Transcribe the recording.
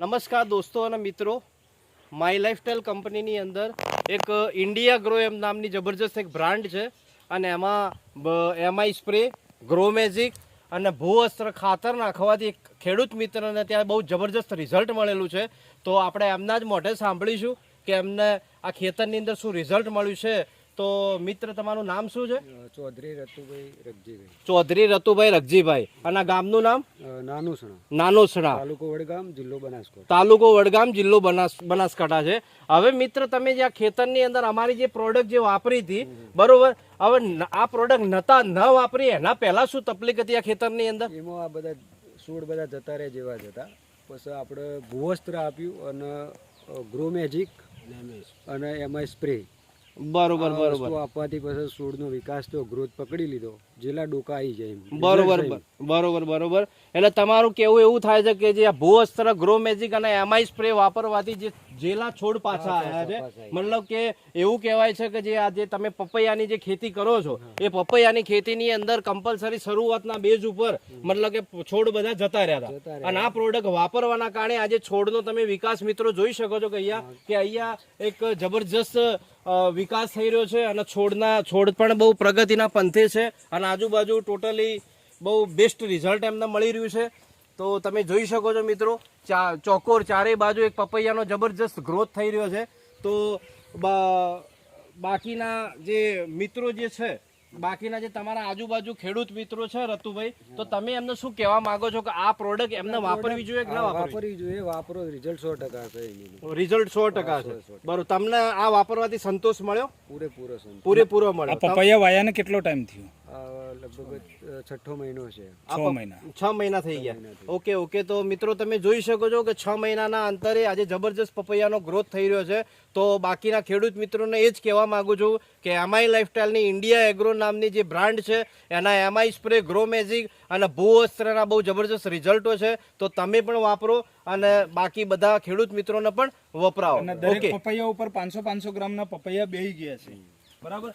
નમસ્કાર દોસ્તો અને મિત્રો. માય લાઈફસ્ટાઈલ કંપનીની અંદર એક ઇન્ડિયા ગ્રો એમ નામની જબરજસ્ત એક બ્રાન્ડ છે અને એમાં એમઆઈ સ્પ્રે ગ્રો મેજિક અને ભૂઅસ્ત્ર ખાતર નાખવાથી એક ખેડૂત મિત્રને ત્યાં બહુ જબરજસ્ત રિઝલ્ટ મળેલું છે. તો આપણે એમના જ મોઢે સાંભળીશું કે એમને આ ખેતરની અંદર શું રિઝલ્ટ મળ્યું છે તો મિત્ર તમારું નામ શું છે? ચૌધરી રતુભાઈ રગજીભાઈ. ચૌધરી રતુભાઈ રગજીભાઈ. અને ગામનું નામ? નાનુસણા. નાનોસણા. તાલુકો વડગામ જિલ્લો બનાસકાંઠા. તાલુકો વડગામ જિલ્લો બનાસ બનાસકાંઠા છે. હવે મિત્ર તમે જે આ ખેતરની અંદર અમારી જે પ્રોડક્ટ જે વાપરી હતી બરોબર? હવે આ પ્રોડક્ટ નતા ન વાપરી એના પહેલા શું તકલીફ હતી આ ખેતરની અંદર? એમાં આ બધા છોડ બધા જતા રહે જેવા જતા પછી આપણે ભૂવસ્ત્ર આપ્યું અને ગ્રો મેજિક અને એમાં સ્પ્રે બરોબર બરોબર. આપવાથી પછી છોડનો વિકાસ થયો ગ્રોથ પકડી લીધો. જેલા ડોકા આવી જાય બરોબર બરોબર બરોબર. એટલે તમારું કેવું એવું થાય છે કે જે ભૂ ભૂઅસ્ત્ર ગ્રો મેજિક અને એમઆઈ સ્પ્રે વાપરવાથી જે જેલા છોડ પાછા આવ્યા છે. મતલબ કે એવું કહેવાય છે કે જે આ જે તમે પપૈયાની જે ખેતી કરો છો એ પપૈયાની ખેતીની અંદર કમ્પલસરી શરૂઆતના બેઝ ઉપર મતલબ કે છોડ બધા જતા રહ્યા હતા. અને આ પ્રોડક્ટ વાપરવાના કારણે આજે છોડનો તમે વિકાસ મિત્રો જોઈ શકો છો કે અહીંયા કે અહીંયા એક જબરજસ્ત વિકાસ થઈ રહ્યો છે અને છોડના છોડ પણ બહુ પ્રગતિના પંથે છે અને આજુબાજુ ટોટલી બહુ બેસ્ટ રિઝલ્ટ એમને મળી રહ્યું છે. તો તમે જોઈ શકો છો મિત્રો ચા ચોકોર ચારેય બાજુ એક પપૈયાનો જબરજસ્ત ગ્રોથ થઈ રહ્યો છે. તો બા- બાકીના જે મિત્રો જે છે બાકીના જે તમારા આજુબાજુ ખેડૂત મિત્રો છે રતુભાઈ તો તમે એમને શું કહેવા માંગો છો કે આ પ્રોડક્ટ એમને વાપરવી જોઈએ કે ના વાપરવી જોઈએ વાપરો રિઝલ્ટ સો ટકા છે રિઝલ્ટ સો ટકા છે. બરોબર તમને આ વાપરવાથી સંતોષ મળ્યો? પૂરેપૂરો પૂરેપૂરો મળ્યો. પપૈયા વાયાને કેટલો ટાઈમ થયો? લગભગ છઠ્ઠો મહિનો છે. છ મહિના. છ મહિના થઈ ગયા. ઓકે ઓકે તો મિત્રો તમે જોઈ શકો છો કે છ મહિનાના અંતરે આજે જબરજસ્ત પપૈયાનો ગ્રોથ થઈ રહ્યો છે. તો બાકીના ખેડૂત મિત્રોને એ જ કહેવા માંગુ છું કે એમઆઈ લાઈફસ્ટાઈલની ઇન્ડિયા એગ્રો નામની જે બ્રાન્ડ છે એના એમઆઈ સ્પ્રે ગ્રો મેજિક અને ભૂવસ્ત્રના બહુ જબરજસ્ત રિઝલ્ટો છે. તો તમે પણ વાપરો અને બાકી બધા ખેડૂત મિત્રોને પણ વપરાવો. દરેક ઓકે. પપૈયા ઉપર પાંચસો પાંચસો ગ્રામના પપૈયા બેહી ગયા છે. બરાબર?